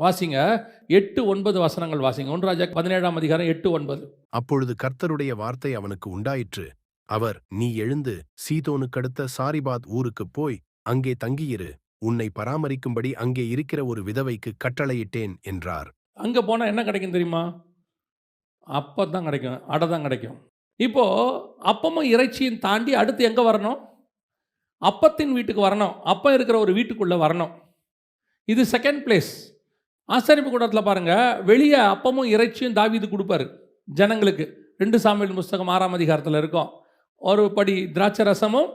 வாசிங்க. எட்டு ஒன்பது வசனங்கள் வாசிங்க. ஒன்று ராஜா பதினேழாம் அதிகாரம் எட்டு ஒன்பது. அப்பொழுது கர்த்தருடைய வார்த்தை அவனுக்கு உண்டாயிற்று. அவர் நீ எழுந்து சீதோனுக்கடுத்த சாரிபாத் ஊருக்குப் போய் அங்கே தங்கியிரு. உன்னை பராமரிக்கும்படி அங்கே இருக்கிற ஒரு விதவைக்கு கட்டளையிட்டேன் என்றார். அங்கே போனால் என்ன கிடைக்கும் தெரியுமா? அப்பம் தான் கிடைக்கும். அடை தான் கிடைக்கும். இப்போ அப்பமும் இறைச்சியும் தாண்டி அடுத்து எங்கே வரணும்? அப்பத்தின் வீட்டுக்கு வரணும். அப்பம் இருக்கிற ஒரு வீட்டுக்குள்ளே வரணும். இது செகண்ட் பிளேஸ் ஆசரிப்பு கூடத்தில் பாருங்கள் வெளியே அப்பமும் இறைச்சியும் தாவிது கொடுப்பாரு. ஜனங்களுக்கு ரெண்டு சாமியல் புஸ்தகம் ஆறாம் அதிகாரத்தில் இருக்கும். ஒரு படி திராட்சை ரசமும்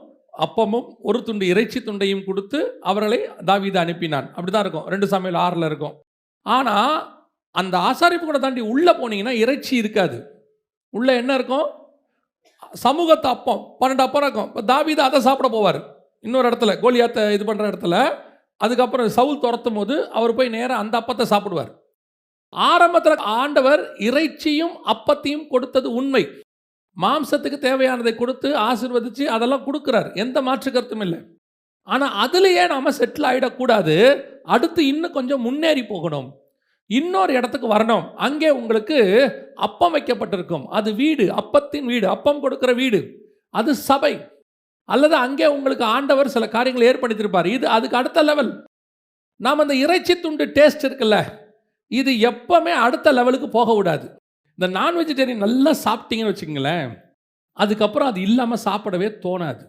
அப்பமும் ஒரு துண்டு இறைச்சி துண்டையும் கொடுத்து அவர்களை தாவீது அனுப்பினான். அப்படி தான் இருக்கும். ரெண்டு சமையல் ஆறில் இருக்கும். ஆனால் அந்த ஆசாரிப்பு கூட தாண்டி உள்ளே போனீங்கன்னா இறைச்சி இருக்காது. உள்ளே என்ன இருக்கும்? சமூகத்து அப்பம் பன்னெண்டு அப்பம் இருக்கும். இப்போ தாவீது அதை சாப்பிட போவார். இன்னொரு இடத்துல கோலியாத்தை இது பண்ணுற இடத்துல அதுக்கப்புறம் சவுல் துரத்தும் போது அவர் போய் நேராக அந்த அப்பத்தை சாப்பிடுவார். ஆரம்பத்தில் ஆண்டவர் இறைச்சியும் அப்பத்தையும் கொடுத்தது உண்மை. மாம்சத்துக்கு தேவையானதை கொடுத்து ஆசிர்வதிச்சு அதெல்லாம் கொடுக்குறார். எந்த மாற்று கருத்தும் இல்லை. ஆனால் அதுலேயே நாம் செட்டில் ஆகிடக்கூடாது அடுத்து இன்னும் கொஞ்சம் முன்னேறி போகணும். இன்னொரு இடத்துக்கு வரணும். அங்கே உங்களுக்கு அப்பம் வைக்கப்பட்டிருக்கும். அது வீடு அப்பத்தின் வீடு அப்பம் கொடுக்குற வீடு. அது சபை. அல்லது அங்கே உங்களுக்கு ஆண்டவர் சில காரியங்களை ஏற்படுத்தியிருப்பார். இது அதுக்கு அடுத்த லெவல் நாம் அந்த இறைச்சி துண்டு டேஸ்ட் இருக்குல்ல இது எப்பவுமே அடுத்த லெவலுக்கு போக விடாது. இந்த நான் வெஜிடேரியன் நல்லா சாப்பிட்டீங்கன்னு வச்சுக்கங்களேன் அதுக்கப்புறம் அது இல்லாமல் சாப்பிடவே தோணாது.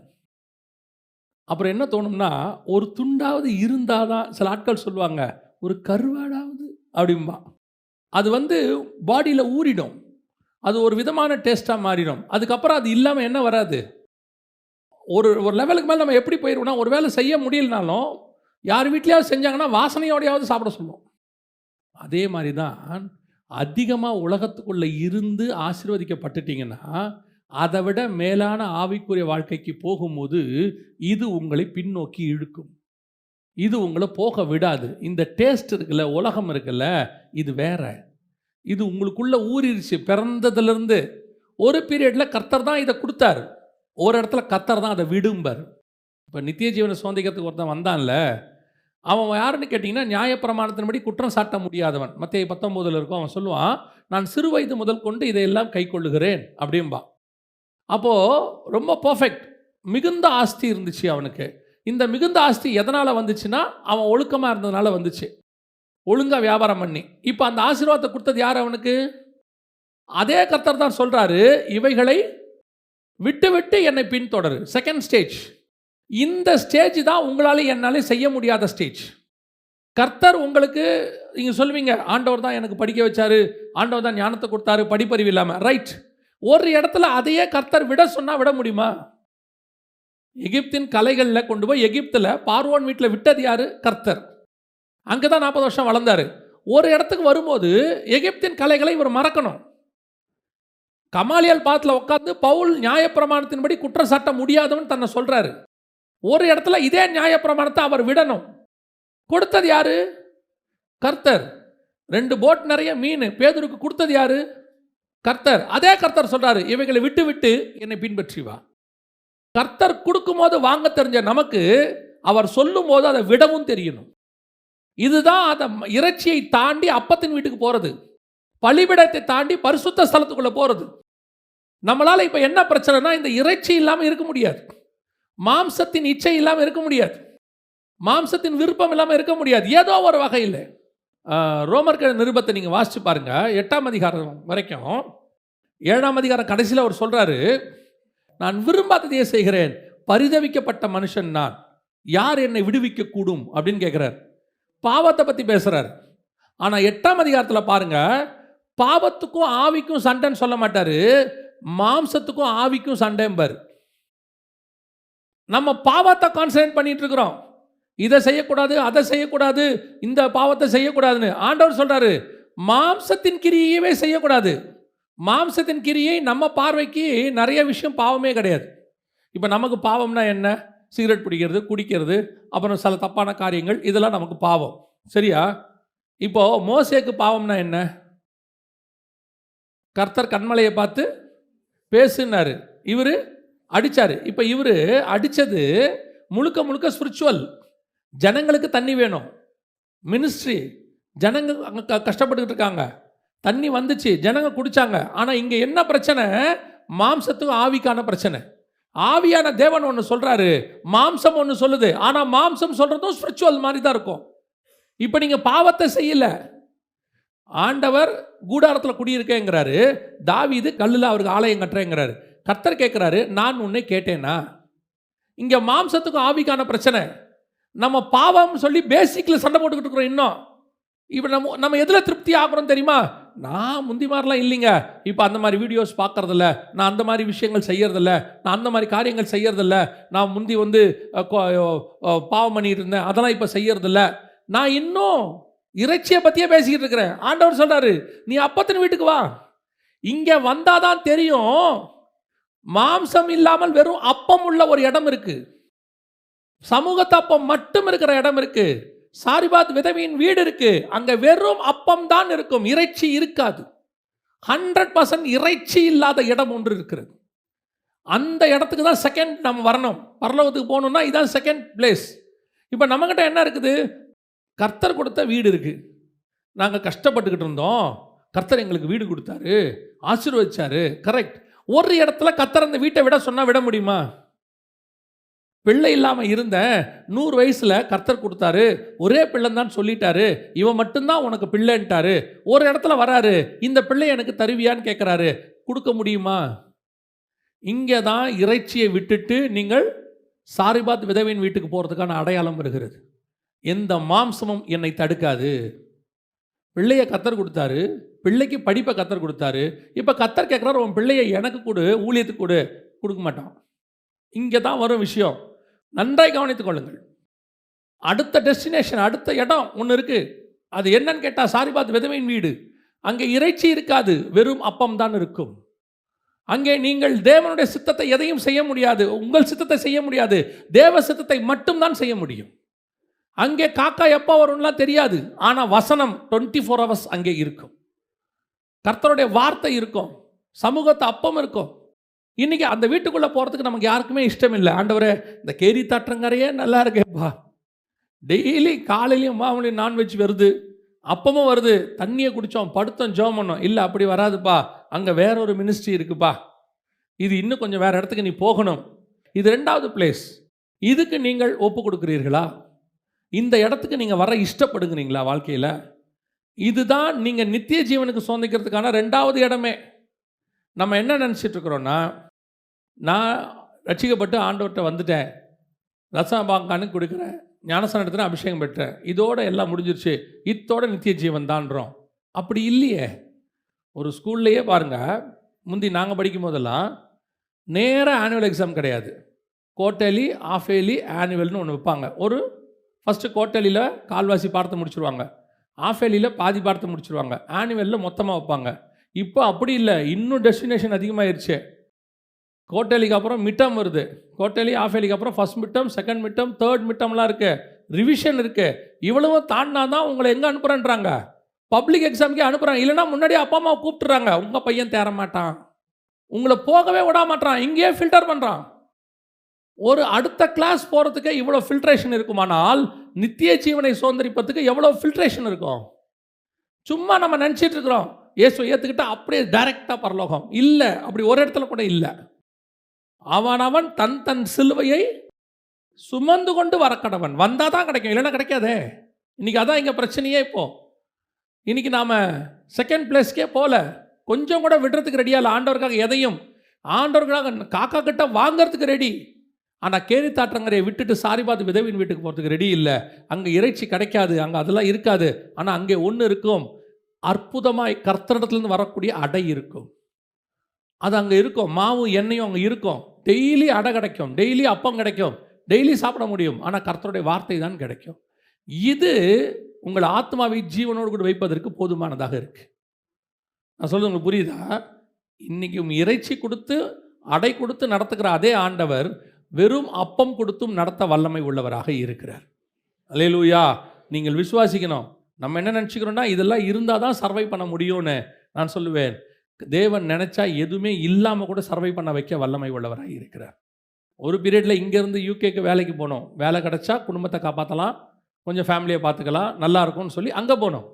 அப்புறம் என்ன தோணும்னா ஒரு துண்டாவது இருந்தால் தான் சில ஆட்கள் சொல்லுவாங்க ஒரு கருவாடாவது அப்படிம்பா. அது வந்து பாடியில் ஊறிடும். அது ஒரு விதமான டேஸ்ட்டாக மாறிடும். அதுக்கப்புறம் அது இல்லாமல் என்ன வராது? ஒரு ஒரு லெவலுக்கு மேலே நம்ம எப்படி போயிடுவோம்னா ஒரு வேலை செய்ய முடியலனாலும் யார் வீட்லேயாவது செஞ்சாங்கன்னா வாசனையோடையாவது சாப்பிட சொல்லுவோம். அதே மாதிரி தான் அதிகமாக உலகத்துக்குள்ளே இருந்து ஆசிர்வதிக்கப்பட்டுட்டிங்கன்னா அதை விட மேலான ஆவிக்குரிய வாழ்க்கைக்கு போகும்போது இது உங்களை பின்னோக்கி இழுக்கும். இது உங்களை போக விடாது. இந்த டேஸ்ட் இருக்குல்ல உலகம் இருக்குல்ல இது வேற. இது உங்களுக்குள்ள ஊறிடுச்சு பிறந்ததுலேருந்து. ஒரு பீரியடில் கர்த்தர் தான் இதை கொடுத்தாரு. ஒரு இடத்துல கத்தர் தான் அதை விடும்பார். இப்போ நித்திய ஜீவனை சுதந்திரத்துக்கு ஒருத்தன் வந்தான்ல அவன் யாருன்னு கேட்டிங்கன்னா நியாயப்பிரமாணத்தின்படி குற்றம் சாட்ட முடியாதவன். மத்திய பத்தொம்போதில் இருக்கும் அவன் சொல்லுவான் நான் சிறு வயது முதல் கொண்டு இதையெல்லாம் கை கொள்ளுகிறேன் அப்படிம்பா. அப்போது ரொம்ப பர்ஃபெக்ட் மிகுந்த ஆஸ்தி இருந்துச்சு அவனுக்கு. இந்த மிகுந்த ஆஸ்தி எதனால் வந்துச்சுன்னா அவன் ஒழுக்கமாக இருந்ததுனால வந்துச்சு. ஒழுங்காக வியாபாரம் பண்ணி. இப்போ அந்த ஆசீர்வாதத்தை கொடுத்தது யார் அவனுக்கு? அதே கத்தர் தான் சொல்கிறாரு இவைகளை விட்டு விட்டு என்னை பின்தொடரு. செகண்ட் ஸ்டேஜ் இந்த ஸ்டேஜ் தான் உங்களால் என்னால் செய்ய முடியாத ஸ்டேஜ் கர்த்தர் உங்களுக்கு நீங்கள் சொல்லுவீங்க ஆண்டவர் தான் எனக்கு படிக்க வச்சாரு ஆண்டவர் தான் ஞானத்தை கொடுத்தாரு படிப்பறிவு இல்லாமல் ரைட் ஒரு இடத்துல அதையே கர்த்தர் விட சொன்னால் விட முடியுமா? எகிப்தின் கலைகளில் கொண்டு போய் எகிப்தில் பார்வோன் வீட்டில் விட்டது யார்? கர்த்தர். அங்கே தான் நாற்பது வருஷம் வளர்ந்தார். ஒரு இடத்துக்கு வரும்போது எகிப்தின் கலைகளை இவர் மறக்கணும். கமாலியல் பாத்தில் உட்காந்து பவுல் நியாயப்பிரமாணத்தின்படி குற்றம் சாட்ட முடியாதவன் தன்னை சொல்கிறாரு ஒரு இடத்துல இதே நியாயப்பிரமாணத்தை அவர் விடணும். கொடுத்தது யாரு? கர்த்தர். ரெண்டு போட் நிறைய மீன் பேதருக்கு கொடுத்தது யாரு? கர்த்தர். அதே கர்த்தர் சொல்றாரு இவைகளை விட்டு விட்டு என்னை பின்பற்றி வா. கர்த்தர் கொடுக்கும்போது வாங்க தெரிஞ்ச நமக்கு அவர் சொல்லும் போது அதை விடவும் தெரியணும். இதுதான் அந்த இறைச்சியை தாண்டி அப்பத்தின் வீட்டுக்கு போறது. பலிபிடத்தை தாண்டி பரிசுத்த ஸ்தலத்துக்குள்ளே போகிறது நம்மளால் இப்போ என்ன பிரச்சனைனா இந்த இறைச்சி இல்லாமல் இருக்க முடியாது. மாம்சத்தின் இச்சை இல்லாமல் இருக்க முடியாது. மாம்சத்தின் விருப்பம் இல்லாமல் இருக்க முடியாது. ஏதோ ஒரு வகையில். ரோமர்கள் நிருபத்தை நீங்கள் வாசிச்சு பாருங்க. எட்டாம் அதிகாரம் வரைக்கும். ஏழாம் அதிகாரம் கடைசியில் அவர் சொல்கிறாரு நான் விரும்பாததையே செய்கிறேன். பரிதவிக்கப்பட்ட மனுஷன் நான். யார் என்னை விடுவிக்க கூடும்? அப்படின்னு கேட்குறார் பாவத்தை பற்றி பேசுகிறார் ஆனால் எட்டாம் அதிகாரத்தில் பாருங்கள் பாவத்துக்கும் ஆவிக்கும் சண்டைன்னு சொல்ல மாட்டார். மாம்சத்துக்கும் ஆவிக்கும் சண்டைம்பார் நம்ம பாவத்தை கான்சன்ட்ரேட் பண்ணிட்டு இருக்கிறோம் இதை செய்யக்கூடாது அதை செய்யக்கூடாது இந்த பாவத்தை செய்யக்கூடாதுன்னு. ஆண்டவர் சொல்றாரு மாம்சத்தின் கிரியையவே செய்யக்கூடாது. மாம்சத்தின் கிரியை நம்ம பார்வைக்கு நிறைய விஷயம் பாவமே கிடையாது. இப்போ நமக்கு பாவம்னா என்ன? சிகரெட் பிடிக்கிறது குடிக்கிறது அப்புறம் சில தப்பான காரியங்கள் இதெல்லாம் நமக்கு பாவம். சரியா? இப்போது மோசேக்கு பாவம்னா என்ன? கர்த்தர் கண்மலையை பார்த்து பேசுனாரு. இவர் அடித்தார் இப்போ இவர் அடித்தது முழுக்க முழுக்க ஸ்பிரிச்சுவல் ஜனங்களுக்கு தண்ணி வேணும். மினிஸ்ட்ரி ஜனங்க அங்கே க கஷ்டப்பட்டுக்கிட்டு இருக்காங்க. தண்ணி வந்துச்சு. ஜனங்க குடித்தாங்க ஆனால் இங்கே என்ன பிரச்சனை? மாம்சத்துக்கும் ஆவிக்கான பிரச்சனை. ஆவியான தேவன் ஒன்று சொல்கிறாரு மாம்சம் ஒன்று சொல்லுது. ஆனால் மாம்சம் சொல்கிறதும் ஸ்பிரிச்சுவல் மாதிரி தான் இருக்கும். இப்போ நீங்கள் பாவத்தை செய்யலை. ஆண்டவர் கூடாரத்தில் குடியிருக்கேங்கிறாரு. தாவிது கல்லில் அவருக்கு ஆலயம் கட்டுறேங்கிறாரு. கர்த்தர் கேட்குறாரு நான் உன்னை கேட்டேனா? இங்கே மாம்சத்துக்கும் ஆவிக்கான பிரச்சனை. நம்ம பாவம்னு சொல்லி பேசிக்கில் சண்டை போட்டுக்கிட்டு இருக்கிறோம் இன்னும். இப்போ நம்ம நம்ம எதில் திருப்தி ஆகுறோம் தெரியுமா? நான் முந்தி மாதிரிலாம் இல்லைங்க. இப்போ அந்த மாதிரி வீடியோஸ் பார்க்கறதில்ல. நான் அந்த மாதிரி விஷயங்கள் செய்யறதில்ல. நான் அந்த மாதிரி காரியங்கள் செய்யறதில்ல. நான் முந்தி வந்து பாவம் பண்ணிட்டு இருந்தேன். அதெல்லாம் இப்போ செய்யறதில்ல. நான் இன்னும் இறைச்சியை பற்றியே பேசிக்கிட்டு இருக்கிறேன். ஆண்டவர் சொல்கிறாரு நீ அப்பத்தின் வீட்டுக்கு வா. இங்கே வந்தால் தான் தெரியும் மாம்சம் இல்லாமல் வெறும் அப்பம் உள்ள ஒரு இடம் இருக்குது சமூகத்து அப்பம் மட்டும் இருக்கிற இடம் இருக்குது சாரிபாத் விதவியின் வீடு இருக்குது அங்கே வெறும் அப்பம் தான் இருக்கும். இறைச்சி இருக்காது. ஹண்ட்ரட் பர்சன்ட் இறைச்சி இல்லாத இடம் ஒன்று இருக்கிறது. அந்த இடத்துக்கு தான் செகண்ட் நம்ம வரணும். பரலோகத்துக்கு போகணுன்னா இதுதான் செகண்ட் பிளேஸ் இப்போ நம்மக்கிட்ட என்ன இருக்குது? கர்த்தர் கொடுத்த வீடு இருக்குது நாங்கள் கஷ்டப்பட்டுக்கிட்டு இருந்தோம். கர்த்தர் எங்களுக்கு வீடு கொடுத்தாரு. ஆசீர்வதிச்சாரு. கரெக்ட் ஒரு இடத்துல கர்த்தர் அந்த வீட்டை விட சொன்னால் விட முடியுமா? பிள்ளை இல்லாமல் இருந்தேன் நூறு வயசில் கர்த்தர் கொடுத்தாரு. ஒரே பிள்ளைன்னு சொல்லிட்டாரு. இவன் மட்டும்தான் உனக்கு பிள்ளைன்ட்டாரு. ஒரு இடத்துல வராரு. இந்த பிள்ளை எனக்கு தருவியான்னு கேட்குறாரு கொடுக்க முடியுமா? இங்கே தான் இறைச்சியை விட்டுட்டு நீங்கள் சாரிபாத் விதவையின் வீட்டுக்கு போகிறதுக்கான அடையாளம் வருகிறது. எந்த மாம்சமும் என்னை தடுக்காது. பிள்ளையை கத்தர் கொடுத்தாரு. பிள்ளைக்கு படிப்பை கத்தர் கொடுத்தாரு. இப்போ கத்தர் கேட்குறாரு உன் பிள்ளையை எனக்கு கொடு ஊழியத்துக்கு கொடு. கொடுக்க மாட்டான். இங்கே தான் வரும் விஷயம். நன்றாய் கவனித்துக் கொள்ளுங்கள். அடுத்த டெஸ்டினேஷன் அடுத்த இடம் ஒன்று இருக்குது அது என்னன்னு கேட்டால் சாரிபாத் விதவையின் வீடு. அங்கே இறைச்சி இருக்காது வெறும் அப்பம் தான் இருக்கும். அங்கே நீங்கள் தேவனுடைய சித்தத்தை எதையும் செய்ய முடியாது. உங்கள் சித்தத்தை செய்ய முடியாது. தேவ சித்தத்தை மட்டும்தான் செய்ய முடியும். அங்கே காக்கா எப்போ வரும்லாம் தெரியாது. ஆனால் வசனம் டுவெண்ட்டி ஃபோர் ஹவர்ஸ் அங்கே இருக்கும். கர்த்தருடைய வார்த்தை இருக்கும். சமூகத்தை அப்பம் இருக்கும். இன்னைக்கு அந்த வீட்டுக்குள்ளே போகிறதுக்கு நமக்கு யாருக்குமே இஷ்டம் இல்லை ஆண்டவரே இந்த கேரி தாற்றங்கரையே நல்லா இருக்கேப்பா. டெய்லி காலையிலையும் மாமலையும் நான்வெஜ் வருது. அப்பமும் வருது. தண்ணியை குடித்தோம் படுத்தோம் ஜோம் பண்ணோம். இல்லை அப்படி வராதுப்பா. அங்கே வேற ஒரு மினிஸ்ட்ரி இருக்குப்பா. இது இன்னும் கொஞ்சம் வேறு இடத்துக்கு நீ போகணும். இது ரெண்டாவது பிளேஸ் இதுக்கு நீங்கள் ஒப்பு கொடுக்குறீர்களா? இந்த இடத்துக்கு நீங்கள் வர இஷ்டப்படுங்கிறீங்களா வாழ்க்கையில்? இதுதான் நீங்கள் நித்திய ஜீவனுக்கு சொந்திக்கிறதுக்கான ரெண்டாவது இடமே. நம்ம என்ன நினச்சிட்ருக்குறோன்னா நான் ரட்சிக்கப்பட்டு ஆண்டவர்கிட்ட வந்துட்டேன். ரசபாங்கானு கொடுக்குறேன் ஞானசனத்தில் அபிஷேகம் பெற்றேன். இதோட எல்லாம் முடிஞ்சிருச்சு. இத்தோட நித்திய ஜீவன் தான்றோம் அப்படி இல்லையே. ஒரு ஸ்கூல்லையே பாருங்கள் முந்தி நாங்கள் படிக்கும் போதெல்லாம் நேராக ஆனுவல் எக்ஸாம் கிடையாது கோட்டலி ஆஃபேலி ஆனுவல்னு ஒன்று வைப்பாங்க. ஒரு ஃபஸ்ட்டு கோட்டலியில் கால்வாசி பார்த்து முடிச்சுருவாங்க. ஆஃபேலியில் பாதி பார்த்து முடிச்சுருவாங்க. ஆனுவலில் மொத்தமாக வைப்பாங்க. இப்போ அப்படி இல்லை. இன்னும் டெஸ்டினேஷன் அதிகமாகிருச்சு கோட்டலிக்கு அப்புறம் மிட்டம் வருது. கோட்டலி ஆஃபேலிக்கு அப்புறம் first midterm second midterm third மிட்டம்லாம் இருக்குது ரிவிஷன் இருக்குது இவ்வளவும் தாண்டினா தான் உங்களை எங்கே அனுப்புகிறேன்றாங்க பப்ளிக் எக்ஸாமுக்கே அனுப்புகிறாங்க இல்லைன்னா முன்னாடியே அப்பா அம்மா கூப்பிட்டுறாங்க. உங்கள் பையன் தேர மாட்டான் உங்களை போகவே விட மாட்டான் இங்கேயே ஃபில்டர் பண்ணுறான் ஒரு அடுத்த கிளாஸ் போகிறதுக்கே இவ்வளோ ஃபில்ட்ரேஷன் இருக்குமானால் நித்திய ஜீவனை சுதந்திரிப்பதுக்கு எவ்வளோ ஃபில்ட்ரேஷன் இருக்கும்? சும்மா நம்ம நினச்சிட்டு இருக்கிறோம் இயேசு ஏற்றுக்கிட்டா அப்படியே டைரெக்டாக பரலோகம். இல்லை அப்படி ஒரு இடத்துல கூட இல்லை. அவன் அவன் தன் தன் சிலுவையை சுமந்து கொண்டு வர கடவன் வந்தால் தான் கிடைக்கும் இல்லைன்னா கிடைக்காதே. இன்றைக்கி அதான் இங்கே பிரச்சனையே இப்போ. இன்றைக்கி நாம் செகண்ட் பிளேஸ்க்கே போகல கொஞ்சம் கூட விடுறதுக்கு ரெடியாக இல்லை. ஆண்டவருக்காக எதையும் ஆண்டவர்களாக காக்கா கிட்ட வாங்கிறதுக்கு ரெடி ஆனால் கேரி தாற்றங்கரையை விட்டுட்டு சாரிபாத் விதவின் வீட்டுக்கு போகிறதுக்கு ரெடி இல்லை. அங்கே இறைச்சி கிடைக்காது அங்கே அதெல்லாம் இருக்காது. ஆனால் அங்கே ஒன்று இருக்கும். அற்புதமாய் கர்த்தரிடத்துலேருந்து வரக்கூடிய அடை இருக்கும். அது அங்கே இருக்கும். மாவும் எண்ணெயும் அங்கே இருக்கும். டெய்லி அடை கிடைக்கும். டெய்லி அப்பம் கிடைக்கும். டெய்லி சாப்பிட முடியும். ஆனால் கர்த்தருடைய வார்த்தை தான் கிடைக்கும். இது உங்கள் ஆத்மாவை ஜீவனோடு கூட வைப்பதற்கு போதுமானதாக இருக்குது நான் சொல்கிறது உங்களுக்கு புரியுதா? இன்றைக்கி இறைச்சி கொடுத்து அடை கொடுத்து நடத்துகிற அதே ஆண்டவர் வெறும் அப்பம் கொடுத்தும் நடத்த வல்லமை உள்ளவராக இருக்கிறார். அலையலூயா நீங்கள் விசுவாசிக்கணும். நம்ம என்ன நினச்சிக்கிறோன்னா இதெல்லாம் இருந்தால் தான் சர்வை பண்ண முடியும்னு நான் சொல்லுவேன். தேவன் நினச்சா எதுவுமே இல்லாமல் கூட சர்வை பண்ண வைக்க வல்லமை உள்ளவராக இருக்கிறார். ஒரு பீரியடில் இங்கேருந்து யூகேக்கு வேலைக்கு போனோம். வேலை கிடச்சா குடும்பத்தை காப்பாற்றலாம் கொஞ்சம் ஃபேமிலியை பார்த்துக்கலாம் நல்லா இருக்கும்னு சொல்லி அங்கே போனோம்.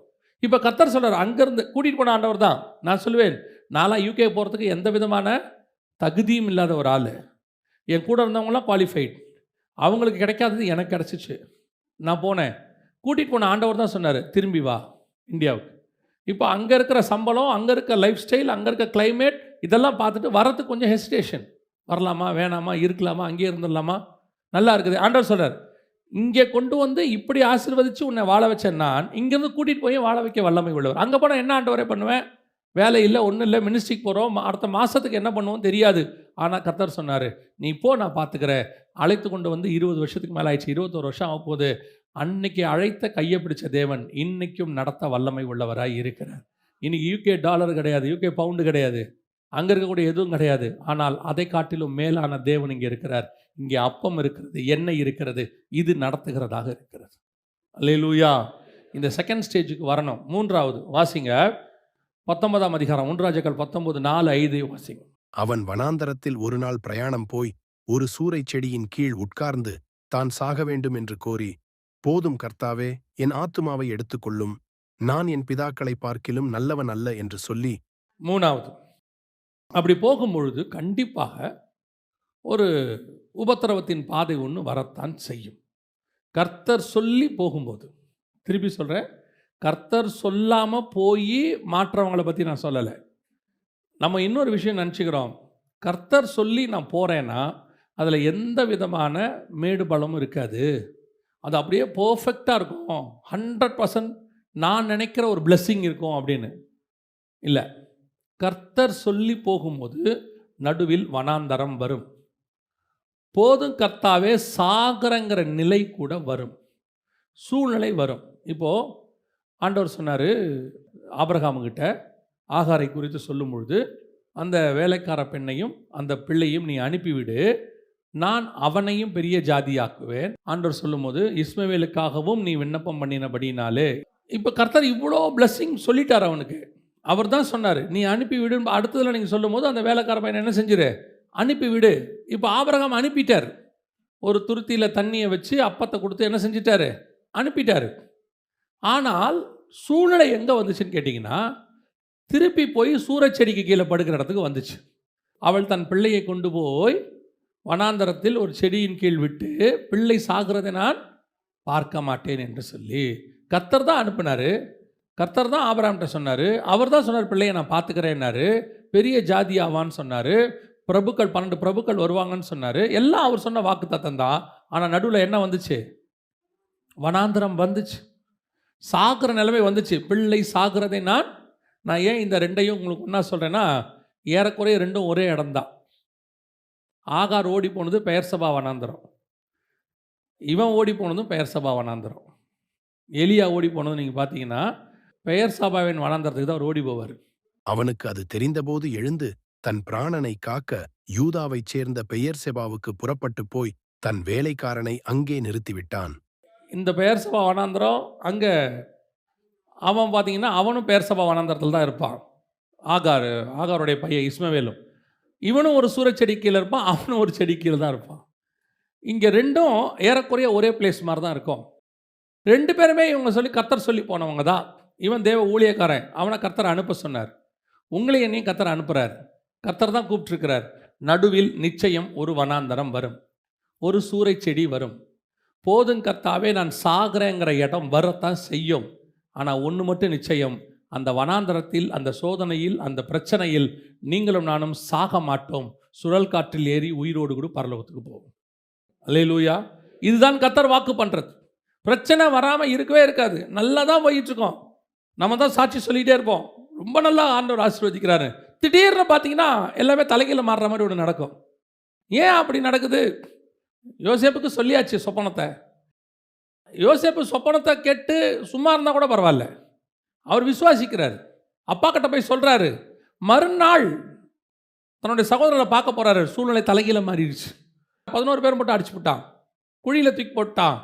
இப்போ கத்தர் சொல்கிறார் அங்கேருந்து கூட்டிகிட்டு போன ஆண்டவர் தான். நான் சொல்லுவேன் நான்லாம் யூகே போகிறதுக்கு எந்த விதமான தகுதியும் இல்லாத ஒரு ஆள். என் கூட இருந்தவங்களாம் குவாலிஃபைட் அவங்களுக்கு கிடைக்காதது எனக்கு கிடச்சிச்சு. நான் போனேன். கூட்டிகிட்டு போன ஆண்டவர் தான் சொன்னார் திரும்பி வா இந்தியாவுக்கு. இப்போ அங்கே இருக்கிற சம்பளம் அங்கே இருக்க லைஃப் ஸ்டைல் அங்கே இருக்க கிளைமேட் இதெல்லாம் பார்த்துட்டு வரதுக்கு கொஞ்சம் ஹெசிடேஷன் வரலாமா வேணாமா இருக்கலாமா அங்கேயே இருந்துடலாமா? நல்லா இருக்குது. ஆண்டவர் சொல்கிறார் இங்கே கொண்டு வந்து இப்படி ஆசீர்வதிச்சு உன்னை வாழ வச்சேன் நான் இங்கேருந்து கூட்டிகிட்டு போய் வாழ வைக்க வல்லமை உள்ளவர். அங்கே போனால் என்ன ஆண்டவரே பண்ணுவேன்? வேலை இல்லை ஒன்றும் இல்லை மினிஸ்ட்ரிக்கு போகிறோம் அடுத்த மாதத்துக்கு என்ன பண்ணுவோம் தெரியாது. ஆனால் கத்தர் சொன்னார் நீ போ நான் பார்த்துக்கிறேன். அழைத்து கொண்டு வந்து இருபது வருஷத்துக்கு மேலே ஆயிடுச்சு. இருபத்தோரு வருஷம் ஆக போகுது. அன்னைக்கு அழைத்த கையை பிடிச்ச தேவன் இன்னைக்கும் நடத்த வல்லமை உள்ளவராக இருக்கிறார். இன்னைக்கு யூகே டாலர் கிடையாது யூகே பவுண்டு கிடையாது. அங்கே இருக்கக்கூடிய எதுவும் கிடையாது. ஆனால் அதை காட்டிலும் மேலான தேவன் இங்கே இருக்கிறார். இங்கே அப்பம் இருக்கிறது எண்ணெய் இருக்கிறது இது நடத்துகிறதாக இருக்கிறது. அல்லேலூயா இந்த செகண்ட் ஸ்டேஜுக்கு வரணும். மூன்றாவது வாசிங்க. பத்தொன்பதாம் அதிகாரம் ஒன்றாஜர்கள் பத்தொன்பது நாலு ஐந்து வாசிங்க அவன் வனாந்தரத்தில் ஒரு நாள் பிரயாணம் போய் ஒரு சூறைச் செடியின் கீழ் உட்கார்ந்து தான் சாக வேண்டும் என்று கோரி போதும் கர்த்தாவே என் ஆத்துமாவை எடுத்துக்கொள்ளும். நான் என் பிதாக்களை பார்க்கிலும் நல்லவன் அல்ல என்று சொல்லி மூணாவது அப்படி போகும் பொழுது கண்டிப்பாக ஒரு உபத்திரவத்தின் பாதை ஒன்று வரத்தான் செய்யும். கர்த்தர் சொல்லி போகும்போது திருப்பி சொல்கிறேன் கர்த்தர் சொல்லாமல் போய் மாற்றவங்களை பற்றி நான் சொல்லலை. நம்ம இன்னொரு விஷயம் நினச்சிக்கிறோம். கர்த்தர் சொல்லி நான் போகிறேன்னா அதில் எந்த விதமான மேடு பலமும் இருக்காது. அது அப்படியே பர்ஃபெக்டாக இருக்கும். ஹண்ட்ரட் பர்சன்ட் நான் நினைக்கிற ஒரு பிளெஸ்ஸிங் இருக்கும் அப்படின்னு. இல்லை. கர்த்தர் சொல்லி போகும்போது நடுவில் வனாந்தரம் வரும். போதும் கர்த்தாவே சாகரங்கிற நிலை கூட வரும். சூழ்நிலை வரும். இப்போது ஆண்டவர் சொன்னார் ஆபிரகாமுகிட்ட ஆகாரை குறித்து சொல்லும் பொழுது அந்த வேலைக்கார பெண்ணையும் அந்த பிள்ளையும் நீ அனுப்பிவிடு நான் அவனையும் பெரிய ஜாதியாக்குவேன். ஆண்டவர் சொல்லும்போது இஸ்மவேலுக்காகவும் நீ விண்ணப்பம் பண்ணினபடினாலே இப்போ கர்த்தர் இவ்வளோ பிளஸ்ஸிங் சொல்லிட்டார் அவனுக்கு. அவர் தான் சொன்னார் நீ அனுப்பி விடு அடுத்ததில் நீங்கள் சொல்லும்போது அந்த வேலைக்கார பையனை என்ன செஞ்சிரு? அனுப்பி விடு இப்போ ஆபரகம் அனுப்பிட்டார். ஒரு துருத்தியில் தண்ணியை வச்சு அப்பத்தை கொடுத்து என்ன செஞ்சிட்டாரு? அனுப்பிட்டாரு. ஆனால் சூழ்நிலை எங்கே வந்துச்சுன்னு கேட்டிங்கன்னா திருப்பி போய் சூரச்செடிக்கு கீழே படுக்கிற இடத்துக்கு வந்துச்சு. அவள் தன் பிள்ளையை கொண்டு போய் வனாந்தரத்தில் ஒரு செடியின் கீழ் விட்டு பிள்ளை சாகிறதை நான் பார்க்க மாட்டேன் என்று சொல்லி கர்த்தர் தான் அனுப்பினார். கர்த்தர் தான் ஆபராம்கிட்ட சொன்னார். அவர் தான் சொன்னார் பிள்ளையை நான் பார்த்துக்கிறேன்னாரு. பெரிய ஜாதி ஆவான்னு சொன்னார். பிரபுக்கள் பன்னெண்டு பிரபுக்கள் வருவாங்கன்னு சொன்னார். எல்லாம் அவர் சொன்ன வாக்கு தத்தம் தான். ஆனால் நடுவில் என்ன வந்துச்சு? வனாந்தரம் வந்துச்சு. சாகிற நிலைமை வந்துச்சு. பிள்ளை சாகிறதை நான் நான் ஏன் இந்த ரெண்டையும் உங்களுக்கு என்ன சொல்கிறேன்னா ஏறக்குறைய ரெண்டும் ஒரே இடம்தான் ஆகார் ஓடி போனது பெயர் சபா வனாந்திரம். இவன் ஓடி போனதும் பெயர் சபா வனாந்திரம். எலியா ஓடி போனதும் நீங்கள் பார்த்தீங்கன்னா பெயர் சபாவின் வனாந்திரத்துக்கு தான் அவர் ஓடி போவார். அவனுக்கு அது தெரிந்தபோது எழுந்து தன் பிராணனை காக்க யூதாவைச் சேர்ந்த பெயர் செபாவுக்கு புறப்பட்டு போய் தன் வேலைக்காரனை அங்கே நிறுத்திவிட்டான். இந்த பெயர் சபா வனாந்தரம் அங்கே அவன் பார்த்தீங்கன்னா அவனும் பெயர் சபா வனாந்திரத்தில் தான் இருப்பான். ஆகார் ஆகாருடைய பையன் இஸ்மவேலும். இவனும் ஒரு சூரச்செடி கீழே இருப்பான் அவனும் ஒரு செடி கீழே தான் இருப்பான். இங்கே ரெண்டும் ஏறக்குறைய ஒரே பிளேஸ் மாதிரி தான் இருக்கும். ரெண்டு பேருமே இவங்க சொல்லி கத்தர் சொல்லி போனவங்க தான். இவன் தேவ ஊழியக்காரன் அவனை கர்த்தர் அனுப்ப சொன்னார். உங்களை என்னையும் கத்தர் அனுப்புகிறார் கத்தர் தான் கூப்பிட்டுருக்கிறார். நடுவில் நிச்சயம் ஒரு வனாந்தரம் வரும். ஒரு சூறை செடி வரும். போதும் கர்த்தாவே நான் சாகிறேங்கிற இடம் வரத்தான் செய்யும். ஆனால் ஒன்று மட்டும் நிச்சயம். அந்த வனாந்தரத்தில் அந்த சோதனையில் அந்த பிரச்சனையில் நீங்களும் நானும் சாக மாட்டோம். சுழல் காற்றில் ஏறி உயிரோடு கூட பரலோகத்துக்கு போவோம். அல்லேலூயா. இதுதான் கத்தர் வாக்கு பண்ணுறது பிரச்சனை வராமல் இருக்கவே இருக்காது. நல்லா தான் போயிட்டுருக்கோம். நம்ம தான் சாட்சி சொல்லிகிட்டே இருப்போம். ரொம்ப நல்லா ஆண்டவர் ஆசீர்வதிக்கிறாரு. திடீர்னு பார்த்தீங்கன்னா எல்லாமே தலைகீழ மாறுற மாதிரி ஒன்று நடக்கும். ஏன் அப்படி நடக்குது? யோசேப்புக்கு சொல்லியாச்சு சொப்பனத்தை. யோசேப்பு சொப்பனத்தை கேட்டு சும்மா இருந்தால் கூட பரவாயில்ல அவர் விசுவாசிக்கிறார். அப்பா கிட்ட போய் சொல்கிறாரு மறுநாள் தன்னுடைய சகோதரரை பார்க்க போகிறாரு சூழ்நிலை தலைகீழ மாறிடுச்சு. பதினோரு பேர் மட்டும் அடிச்சு விட்டான் குழியில் தூக்கி போட்டான்.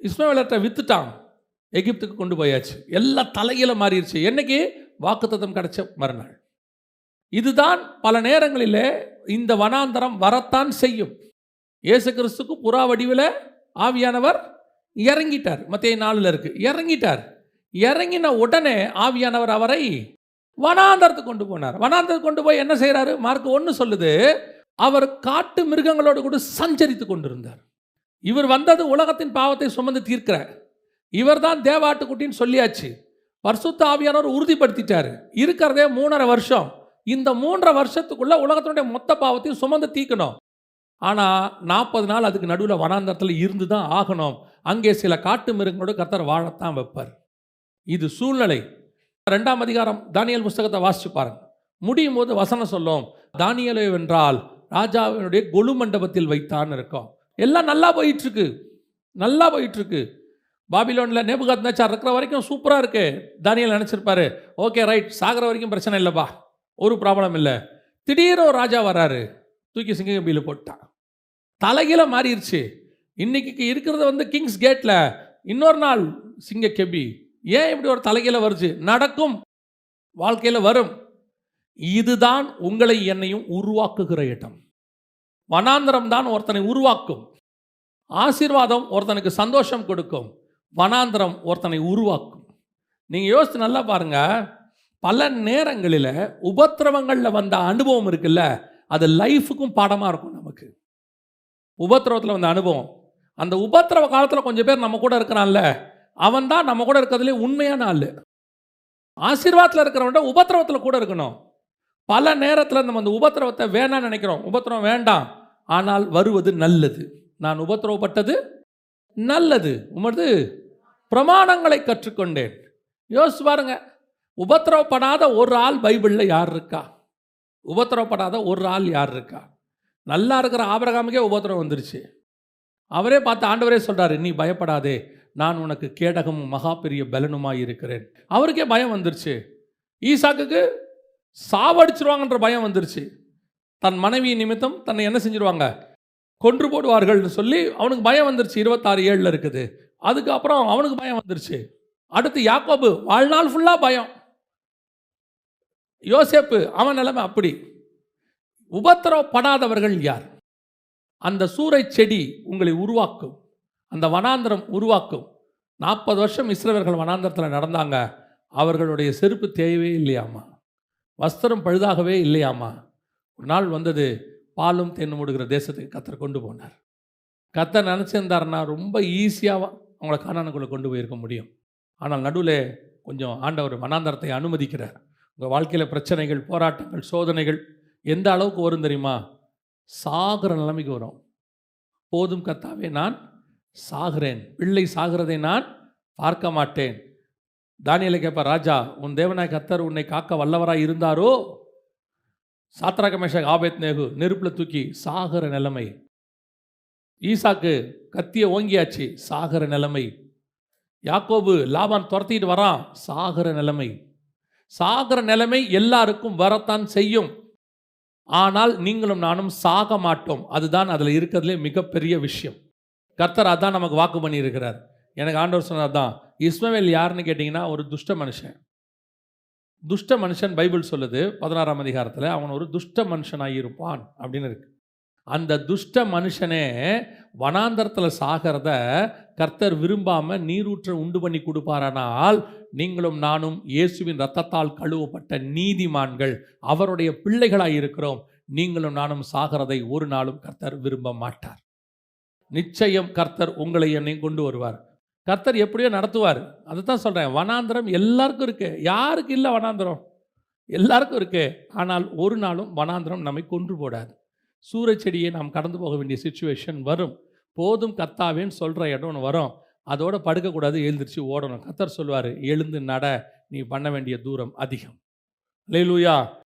இஸ்மவேலத்தை விற்றுட்டான் எகிப்துக்கு கொண்டு போயாச்சு. எல்லாம் தலைகீழ மாறிடுச்சு. என்னைக்கு? வாக்குத்தத்தம் கிடைச்ச மறுநாள். இதுதான் பல நேரங்களிலே இந்த வனாந்தரம் வரத்தான் செய்யும். இயேசு கிறிஸ்துக்கு புறா வடிவில் ஆவியானவர் இறங்கிட்டார். மத்திய நாளில் இருக்கு. இறங்கிட்டார். இறங்கின உடனே ஆவியானவர் அவரை வனாந்தரத்துக்கு கொண்டு போனார். வனாந்தரத்துக்கு கொண்டு போய் என்ன செய்கிறாரு மார்க் ஒன்று சொல்லுது அவர் காட்டு மிருகங்களோடு கூட சஞ்சரித்து கொண்டிருந்தார். இவர் வந்தது உலகத்தின் பாவத்தை சுமந்து தீர்க்கிற. இவர்தான் தேவாட்டுக்குட்டின்னு சொல்லியாச்சு. வருஷத்து ஆவியானவர் உறுதிப்படுத்திட்டாரு. இருக்கிறதே மூணரை வருஷம். இந்த மூன்றரை வருஷத்துக்குள்ள உலகத்தினுடைய மொத்த பாவத்தையும் சுமந்து தீக்கணும் ஆனால் நாற்பது நாள் அதுக்கு நடுவில் வனாந்தரத்தில் இருந்து தான் ஆகணும். அங்கே சில காட்டு மிருகங்களோட கர்த்தர் வாழத்தான் வைப்பார். இது சூழ்நிலை. ரெண்டாம் அதிகாரம் தானியல் புஸ்தகத்தை வாசிச்சு பாருங்க. முடியும் போது வசனம் சொல்லும். தானியலை வென்றால் ராஜாவினுடைய கொலு மண்டபத்தில் வைத்தான்னு இருக்கும். எல்லாம் நல்லா போயிட்டுருக்கு. நல்லா போயிட்டுருக்கு. பாபிலோனில் நேபுகாத் நேச்சார் இருக்கிற வரைக்கும் சூப்பராக இருக்கு. தானியல் நினச்சிருப்பாரு. Okay right. சாகிற வரைக்கும் பிரச்சனை இல்லைப்பா. ஒரு ப்ராப்ளம் இல்லை. திடீர் ஒரு ராஜா வராரு. தூக்கி சிங்ககம்பியில் போட்டான். தலைகீழ மாறிடுச்சு இன்னைக்கு இருக்கிறது வந்து கிங்ஸ் கேட்டில் இன்னொரு நாள் சிங்க கெபி. ஏன் இப்படி ஒரு தலைகீழ வருது? நடக்கும். வாழ்க்கையில் வரும். இதுதான் உங்களை என்னையும் உருவாக்குகிற இடம். வனாந்திரம் தான் ஒருத்தனை உருவாக்கும். ஆசீர்வாதம் ஒருத்தனுக்கு சந்தோஷம் கொடுக்கும். வனாந்திரம் ஒருத்தனை உருவாக்கும். நீங்கள் யோசித்து நல்லா பாருங்க. பல நேரங்களில் உபத்திரவங்களில் வந்த அனுபவம் இருக்குல்ல அது லைஃபுக்கும் பாடமாக இருக்கும் உபத்திரவத்தில் வந்த அனுபவம். அந்த உபத்திரவ காலத்தில் கொஞ்சம் பேர் நம்ம கூட இருக்கிறான்ல அவன் தான் நம்ம கூட இருக்கிறதுலே உண்மையான ஆள். ஆசீர்வாதத்தில் இருக்கிறவன்ட உபத்திரவத்தில் கூட இருக்கணும். பல நேரத்தில் நம்ம அந்த உபத்திரவத்தை வேணாம்னு நினைக்கிறோம். உபத்திரவம் வேண்டாம். ஆனால் வருவது நல்லது. நான் உபத்திரவப்பட்டது நல்லது. உமது பிரமாணங்களை கற்றுக்கொண்டேன். யோசிச்சு பாருங்க. உபத்திரவப்படாத ஒரு ஆள் பைபிளில் யார் இருக்கா? உபத்திரவப்படாத ஒரு ஆள் யார் இருக்கா? நல்லா இருக்கிற ஆபரகாமுக்கே உபத்திரம் வந்துருச்சு. அவரே பார்த்து ஆண்டவரே சொல்கிறாரு நீ பயப்படாதே. நான் உனக்கு கேடகமும் மகா பெரிய பலனுமாய் இருக்கிறேன். அவருக்கே பயம் வந்துருச்சு. ஈசாக்குக்கு சாவடிச்சிருவாங்கன்ற பயம் வந்துருச்சு. தன் மனைவி நிமித்தம் தன்னை என்ன செஞ்சிருவாங்க? கொன்று போடுவார்கள்னு சொல்லி அவனுக்கு பயம் வந்துருச்சு. இருபத்தாறு ஏழில் இருக்குது. அதுக்கப்புறம் அவனுக்கு பயம் வந்துருச்சு. அடுத்து யாக்கோபு வாழ்நாள் ஃபுல்லாக பயம். யோசேப்பு அவன் நிலைமை அப்படி. உபத்திரவப்படாதவர்கள் யார்? அந்த சூறை செடி உங்களை உருவாக்கும். அந்த வனாந்தரம் உருவாக்கும். நாற்பது வருஷம் இஸ்ரவேலர்கள் வனாந்தரத்தில் நடந்தாங்க. அவர்களுடைய செருப்பு தேவையே இல்லையாமா? வஸ்திரம் பழுதாகவே இல்லையாமா? ஒரு நாள் வந்தது பாலும் தென்னும் மூடுகிற தேசத்துக்கு கத்தர் கொண்டு போனார். கத்தர் நினச்சிருந்தாருன்னா ரொம்ப ஈஸியாக அவங்கள காணானுக்குள்ளே கொண்டு போயிருக்க முடியும். ஆனால் நடுவில் கொஞ்சம் ஆண்டவர் வனாந்தரத்தை அனுமதிக்கிறார். உங்கள் வாழ்க்கையில் பிரச்சனைகள் போராட்டங்கள் சோதனைகள் எந்த அளவுக்கு வரும் தெரியுமா? சாகிற நிலைமைக்கு வரும். போதும் கத்தாவே நான் சாகிறேன். பிள்ளை சாகிறதை நான் பார்க்க மாட்டேன். தானியலை கேட்ப ராஜா உன் தேவனாய் கத்தர் உன்னை காக்க வல்லவராக இருந்தாரோ? சாத்ராக மேஷக் ஆபேத் நேகு நெருப்பில் தூக்கி சாகிற நிலைமை. ஈசாக்கு கத்திய ஓங்கியாச்சு சாகிற நிலைமை. யாக்கோபு லாபான் துரத்திட்டு வரான் சாகிற நிலைமை. சாகிற நிலைமை எல்லாருக்கும் வரத்தான் செய்யும். ஆனால் நீங்களும் நானும் சாக மாட்டோம். அதுதான் அதில் இருக்கிறதுலே மிகப்பெரிய விஷயம். கர்த்தர் அதான் நமக்கு வாக்கு பண்ணியிருக்கிறார். எனக்கு ஆண்டவர் சொன்னார் தான் இஸ்மவேல் யாருன்னு கேட்டிங்கன்னா ஒரு துஷ்ட மனுஷன். துஷ்ட மனுஷன் பைபிள் சொல்லுது பதினாறாம் அதிகாரத்தில் அவன் ஒரு துஷ்ட மனுஷனாக இருப்பான் அப்படின்னு இருக்கு. அந்த துஷ்ட மனுஷனே வனாந்தரத்தில் சாகிறத கர்த்தர் விரும்பாமல் நீரூற்ற உண்டு பண்ணி கொடுப்பாரானால் நீங்களும் நானும் இயேசுவின் ரத்தத்தால் கழுவப்பட்ட நீதிமான்கள் அவருடைய பிள்ளைகளாய் இருக்கிறோம். நீங்களும் நானும் சாகிறதை ஒரு நாளும் கர்த்தர் விரும்ப மாட்டார். நிச்சயம் கர்த்தர் உங்களை என்னையும் கொண்டு வருவார். கர்த்தர் எப்படியோ நடத்துவார். அதை தான் சொல்கிறேன் வனாந்திரம் எல்லாருக்கும் இருக்கு. யாருக்கு இல்லை வனாந்திரம்? எல்லாருக்கும் இருக்கு. ஆனால் ஒரு நாளும் வனாந்திரம் நம்மை கொன்று போடாது. சூறைச்செடியை நாம் கடந்து போக வேண்டிய சுச்சுவேஷன் வரும். போதும் கத்தாவேன்னு சொல்கிற இடம் ஒன்று வரும். அதோட படுக்கக்கூடாது எழுந்திரிச்சு ஓடணும். கத்தர் சொல்லுவார் எழுந்து நட நீ பண்ண வேண்டிய தூரம் அதிகம். லேலூயா